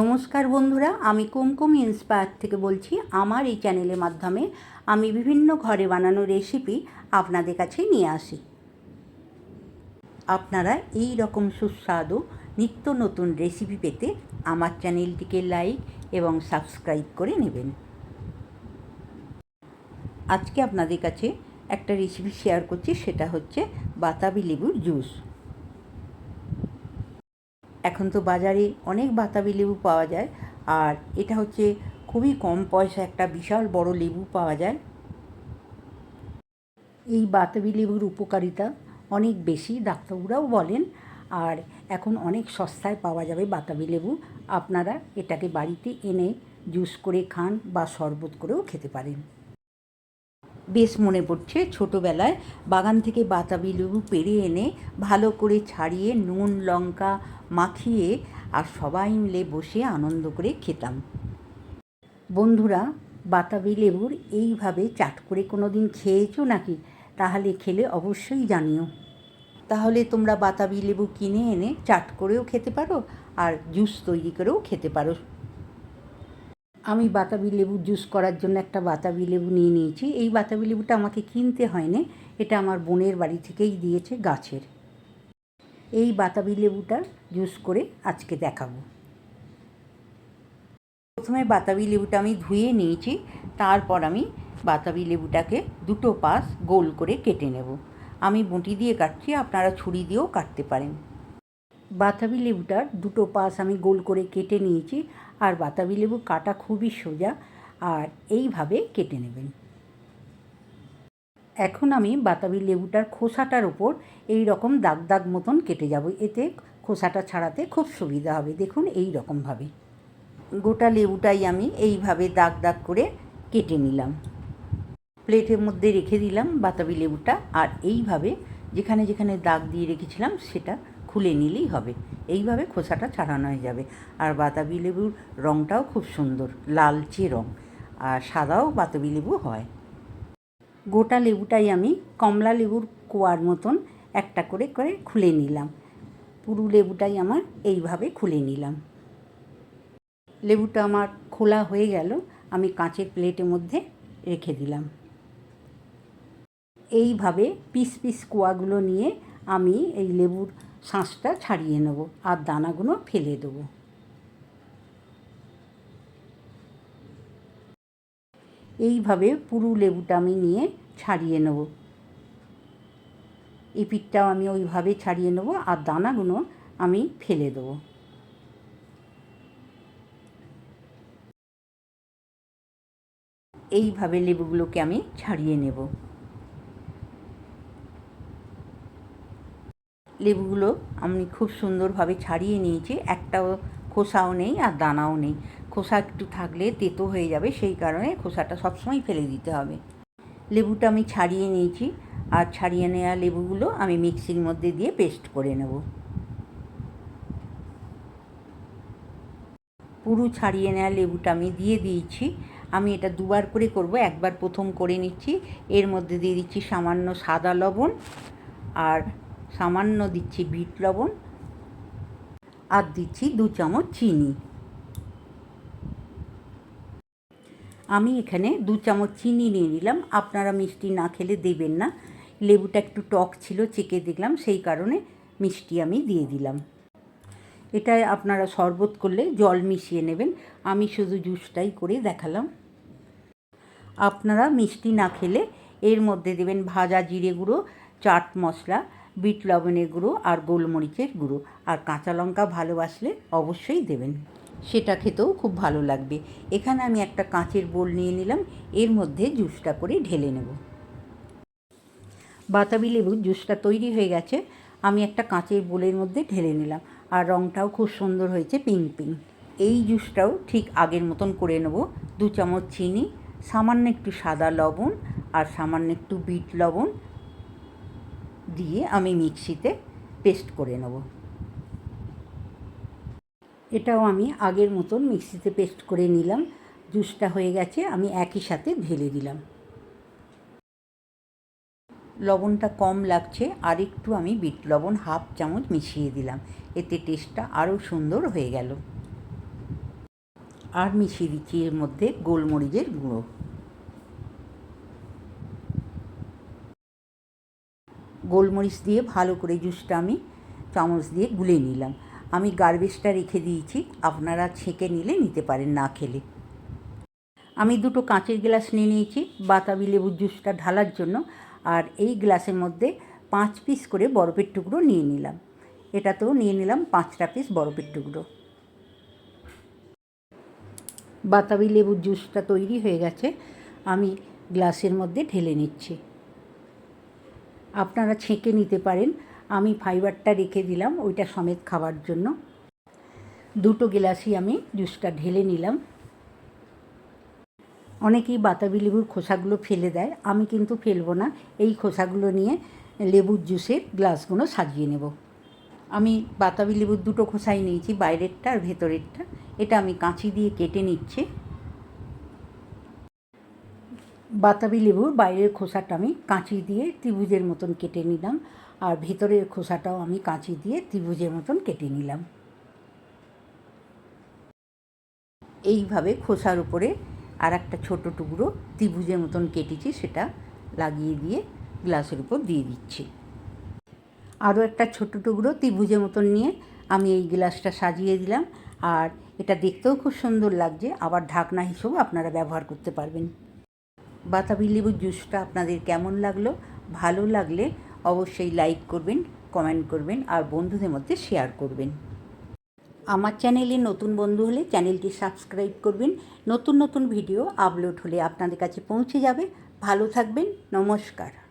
নমস্কার বন্ধুরা, আমি কুমকুম ইন্সপায়ার থেকে বলছি, আমার এই চ্যানেলের মাধ্যমে আমি বিভিন্ন ঘরে বানানো রেসিপি আপনাদের কাছে নিয়ে আসি। আপনারা এই রকম সুস্বাদু নিত্য নতুন রেসিপি পেতে আমার চ্যানেলটিকে লাইক এবং সাবস্ক্রাইব করে নেবেন। আজকে আপনাদের কাছে একটা রেসিপি শেয়ার করছি, সেটা হচ্ছে বাতাবি লেবুর জুস এখন তো বাজারে অনেক বাতাবি লেবু পাওয়া যায়, আর এটা হচ্ছে খুবই কম পয়সা একটা বিশাল বড় লেবু পাওয়া যায়। এই বাতাবি লেবুর উপকারিতা অনেক বেশি ডাক্তারবাবুরাও বলেন, আর এখন অনেক সস্তায় পাওয়া যাবে বাতাবি লেবু। আপনারা এটাকে বাড়িতে এনে জুস করে খান বা শরবত করেও খেতে পারেন। বেশ মনে পড়ছে। ছোটোবেলায় বাগান থেকে বাতাবি লেবু পেরে এনে ভালো করে ছাড়িয়ে নুন, লঙ্কা মাখিয়ে আর সবাই মিলে বসে আনন্দ করে খেতাম। বন্ধুরা, বাতাবি লেবুর এইভাবে চাট করে কোনো দিন খেয়েছো নাকি? তাহলে খেলে অবশ্যই জানিও। তাহলে তোমরা বাতাবি লেবু কিনে এনে চাট করেও খেতে পারো আর জুস তৈরি করেও খেতে পারো। আমি বাতাবি লেবু জুস করার জন্য একটা বাতাবি লেবু নিয়ে নিয়েছি। এই বাতাবি লেবুটা আমাকে কিনতে হয়নি, এটা আমার বোনের বাড়ি থেকেই দিয়েছে গাছের। এই বাতাবি লেবুটা জুস করে আজকে দেখাবো। প্রথমে বাতাবি লেবুটা আমি ধুয়ে নিয়েছি, তারপর আমি বাতাবি লেবুটাকে দুটো পাশ গোল করে কেটে নেব। আমি বঁটি দিয়ে কাটছি, আপনারা ছুরি দিয়েও কাটতে পারেন। বাতাবি লেবুটার দুটো পাশ আমি গোল করে কেটে নিয়েছি আর বাতাবি লেবু কাটা খুবই সোজা, আর এইভাবে কেটে নেবেন। এখন আমি বাতাবি লেবুটার খোসাটার ওপর এই রকম দাগ দাগ মতন কেটে যাব। এতে খোসাটা ছাড়াতে খুব সুবিধা হবে। দেখুন এই রকমভাবে। গোটা লেবুটাই আমি এইভাবে দাগ দাগ করে কেটে নিলাম। প্লেটের মধ্যে রেখে দিলাম বাতাবি লেবুটা। আর এইভাবে যেখানে যেখানে দাগ দিয়ে রেখেছিলাম সেটা খুলে নিলেই হবে। এইভাবে খোসাটা ছাড়ানো হয়ে যাবে। আর বাতাবি লেবুর রঙটাও খুব সুন্দর, লালচে রঙ আর সাদাও বাতাবি লেবু হয়। গোটা লেবুটাই আমি কমলা লেবুর কোয়ার মতন একটা করে করে খুলে নিলাম। পুরো লেবুটাই আমার এইভাবে খুলে নিলাম। লেবুটা আমার খোলা হয়ে গেল, আমি কাঁচের প্লেটের মধ্যে রেখে দিলাম। এইভাবে পিস পিস কোয়াগুলো নিয়ে আমি এই লেবুর শাঁসটা ছাড়িয়ে নেব আর দানাগুলো ফেলে দেবো। এইভাবে পুরো লেবুটা আমি নিয়ে ছাড়িয়ে নেব। এই পিঠটাও আমি ওইভাবে ছাড়িয়ে নেব আর দানাগুলো আমি ফেলে দেবো। এইভাবে লেবুগুলোকে আমি ছাড়িয়ে নেব। লেবুগুলো আমি খুব সুন্দরভাবে ছাড়িয়ে নিয়েছি। একটাও খোসাও নেই আর দানাও নেই। খোসা একটু থাকলে তেতো হয়ে যাবে, সেই কারণে খোসাটা সবসময় ফেলে দিতে হবে। লেবুটা আমি ছাড়িয়ে নিয়েছি আর ছাড়িয়ে নেওয়া লেবুগুলো আমি মিক্সির মধ্যে দিয়ে পেস্ট করে নেব। পুরো ছাড়িয়ে নেওয়া লেবুটা আমি দিয়ে দিয়েছি। আমি এটা দুবার করে করব, একবার প্রথম করে নিচ্ছি। এর মধ্যে দিয়ে দিচ্ছি সামান্য সাদা লবণ আর সামান্য দিচ্ছি বিট লবণ আর দিচ্ছি দু চামচ চিনি। আমি এখানে দু চামচ চিনি নিয়ে নিলাম। আপনারা মিষ্টি না খেলে দেবেন না। লেবুটা একটু টক ছিল, চেকে দেখলাম, সেই কারণে মিষ্টি আমি দিয়ে দিলাম। এটা আপনারা শরবত করলে জল মিশিয়ে নেবেন। আমি শুধু জুসটাই করে দেখালাম। আপনারা মিষ্টি না খেলে এর মধ্যে দেবেন ভাজা জিরে গুঁড়ো, চাট মশলা বিট লবণের গুঁড়ো আর গোলমরিচের গুঁড়ো। আর কাঁচা লঙ্কা ভালোবাসলে অবশ্যই দেবেন। সেটা খেতেও খুব ভালো লাগবে। এখানে আমি একটা কাঁচের বোল নিয়ে নিলাম। এর মধ্যে জুসটা করে ঢেলে নেব। বাতাবি লেবুর জুসটা তৈরি হয়ে গেছে। আমি একটা কাঁচের বোলের মধ্যে ঢেলে নিলাম। আর রঙটাও খুব সুন্দর হয়েছে পিঙ্ক পিঙ্ক। এই জুসটাও ঠিক আগের মতন করে নেব। দু চামচ চিনি, সামান্য একটু সাদা লবণ আর সামান্য একটু বিট লবণ দিয়ে আমি মিক্সিতে পেস্ট করে নেব। এটাও আমি আগের মতন মিক্সিতে পেস্ট করে নিলাম, জুসটা হয়ে গেছে, আমি একই সাথে ঢেলে দিলাম। লবণটা কম লাগছে, আর একটু আমি বিট লবণ হাফ চামচ মিশিয়ে দিলাম, এতে টেস্টটা আরও সুন্দর হয়ে গেল। আর মিশিয়ে দিচ্ছি এর মধ্যে গোলমরিচের গুঁড়ো। গোলমরিচ দিয়ে ভালো করে জুসটা আমি চামচ দিয়ে গুলে নিলাম। আমি গার্বেজটা রেখে দিয়েছি, আপনারা ছেঁকে নিলে নিতে পারেন, না খেলে। আমি দুটো কাঁচের গ্লাস নিয়ে নিয়েছি, বাতাবি লেবুর জুসটা ঢালার জন্য, আর এই গ্লাসের মধ্যে পাঁচ পিস করে বরফের টুকরো নিয়ে নিলাম। এটাতেও নিয়ে নিলাম পাঁচটা পিস বরফের টুকরো। বাতাবি লেবুর জুসটা তৈরি হয়ে গেছে, আমি গ্লাসের মধ্যে ঢেলে নিচ্ছি। আপনারা ছেঁকে নিতে পারেন। আমি ফাইবারটা রেখে দিলাম, ওইটা সমেত খাওয়ার জন্য। দুটো গ্লাসই আমি জুসটা ঢেলে নিলাম। অনেকেই বাতাবি লেবুর খোসাগুলো ফেলে দেয়, আমি কিন্তু ফেলব না। এই খোসাগুলো নিয়ে লেবুর জুসের গ্লাসগুলো সাজিয়ে নেব। আমি বাতাবি লেবুর দুটো খোসাই নিয়েছি, বাইরেরটা আর ভেতরেরটা। এটা আমি কাঁচি দিয়ে কেটে নিচ্ছি। বাতাবি লেবুর বাইরের খোসাটা আমি কাঁচি দিয়ে ত্রিভুজের মতন কেটে নিলাম আর ভেতরের খোসাটাও আমি কাঁচি দিয়ে ত্রিভুজের মতন কেটে নিলাম। এইভাবে খোসার উপরে আর একটা ছোটো টুকরো ত্রিভুজের মতন কেটেছি, সেটা লাগিয়ে দিয়ে গ্লাসের উপর দিয়ে দিচ্ছি। আরও একটা ছোটো টুকরো ত্রিভুজের মতন নিয়ে আমি এই গ্লাসটা সাজিয়ে দিলাম। আর এটা দেখতেও খুব সুন্দর লাগছে, আবার ঢাকনা হিসেবেও আপনারা ব্যবহার করতে পারবেন। বাতাবি লেবুর জুসটা আপনাদের কেমন লাগল? ভালো লাগলে অবশ্যই লাইক করবেন কমেন্ট করবেন আর বন্ধুদের মধ্যে শেয়ার করবেন। আমার চ্যানেলে নতুন বন্ধু হলে চ্যানেলটি সাবস্ক্রাইব করবেন। নতুন নতুন ভিডিও আপলোড হলে আপনাদের কাছে পৌঁছে যাবে। ভালো থাকবেন, নমস্কার।